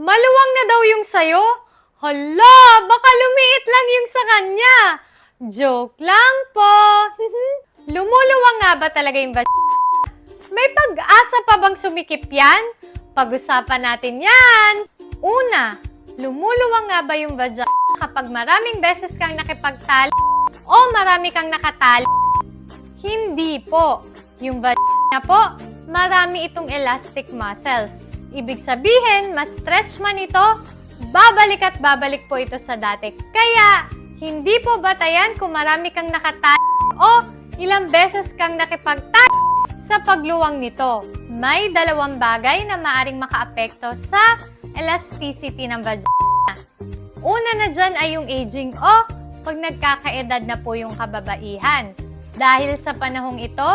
Maluwang na daw yung sayo? Hala, baka lumiit lang yung sa kanya. Joke lang po. Lumuluwang nga ba talaga yung ba? May pag-asa pa bang sumikip yan? Pag-usapan natin yan. Una, lumuluwang nga ba yung vagina kapag maraming beses kang nakipagtali o marami kang nakatali? Hindi po. Yung vagina po, marami itong elastic muscles. Ibig sabihin, mas stretch man ito, babalik at babalik po ito sa dati. Kaya, hindi po batayan kung marami kang nakatali o ilang beses kang nakipagtali sa pagluwang nito. May dalawang bagay na maaring makaapekto sa elasticity ng vagina. Una na dyan ay yung aging o pag nagkakaedad na po yung kababaihan. Dahil sa panahong ito,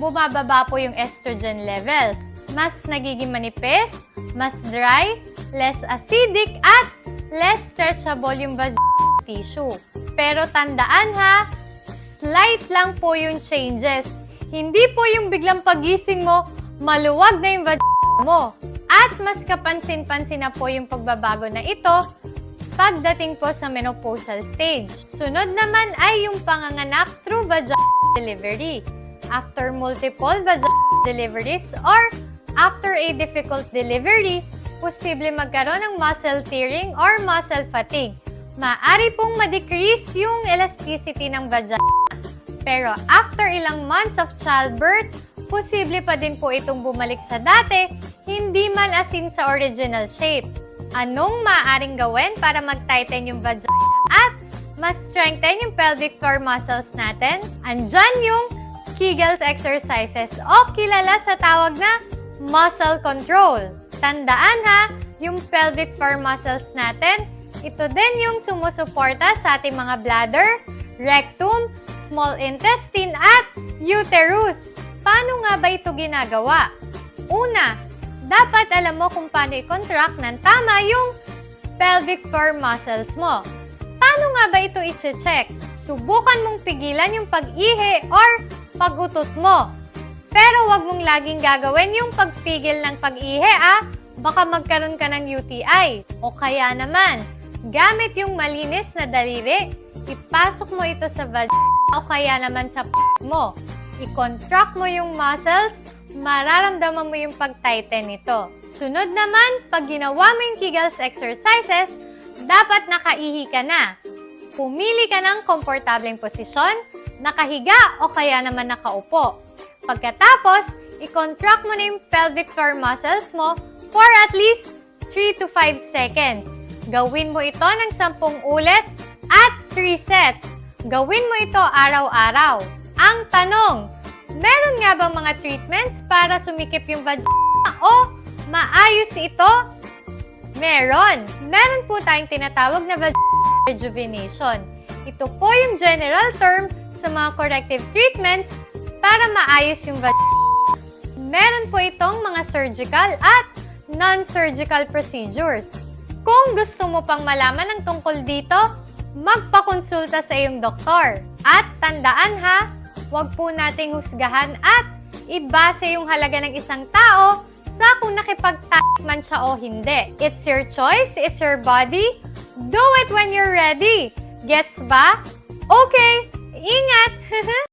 bumababa po yung estrogen levels. Mas nagiging manipis, mas dry, less acidic, at less stretchable yung vaginal tissue. Pero tandaan ha, slight lang po yung changes. Hindi po yung biglang pagising mo, maluwag na yung vagina mo. At mas kapansin-pansin na po yung pagbabago na ito pagdating po sa menopausal stage. Sunod naman ay yung panganganak through vaginal delivery. After multiple vaginal deliveries or after a difficult delivery, posible magkaroon ng muscle tearing or muscle fatigue. Maari pong ma-decrease yung elasticity ng vagina. Pero after ilang months of childbirth, posible pa din po itong bumalik sa dati, hindi man asin sa original shape. Anong maaaring gawin para mag-tighten yung vagina at mas strengthen yung pelvic floor muscles natin? Andyan yung Kegels exercises o kilala sa tawag na muscle control. Tandaan ha, yung pelvic floor muscles natin, ito din yung sumusuporta sa ating mga bladder, rectum, small intestine at uterus. Paano nga ba ito ginagawa? Una, dapat alam mo kung paano i-contract ng tama yung pelvic floor muscles mo. Paano nga ba ito i-check? Subukan mong pigilan yung pag-ihi or pag-utot mo. Pero wag mong laging gagawin yung pagpigil ng pag-ihi ah. Baka magkaroon ka ng UTI. O kaya naman, gamit yung malinis na daliri, ipasok mo ito sa vagina o kaya naman sa p- mo. I-contract mo yung muscles, mararamdaman mo yung pag-tighten nito. Sunod naman, pag ginawa mo yung Kegels exercises, dapat nakaihi ka na. Pumili ka ng komportableng posisyon, nakahiga o kaya naman nakaupo. Pagkatapos, i-contract mo na yung pelvic floor muscles mo for at least 3 to 5 seconds. Gawin mo ito ng 10 ulit at 3 sets. Gawin mo ito araw-araw. Ang tanong, meron nga bang mga treatments para sumikip yung vagina o maayos ito? Meron. Meron po tayong tinatawag na vaginal rejuvenation. Ito po yung general term sa mga corrective treatments para maayos yung vagina. Meron po itong mga surgical at non-surgical procedures. Kung gusto mo pang malaman ng tungkol dito, magpakonsulta sa iyong doktor. At tandaan ha, huwag po nating husgahan at ibase yung halaga ng isang tao sa kung nakipag man siya o hindi. It's your choice, it's your body. Do it when you're ready. Gets ba? Okay, ingat!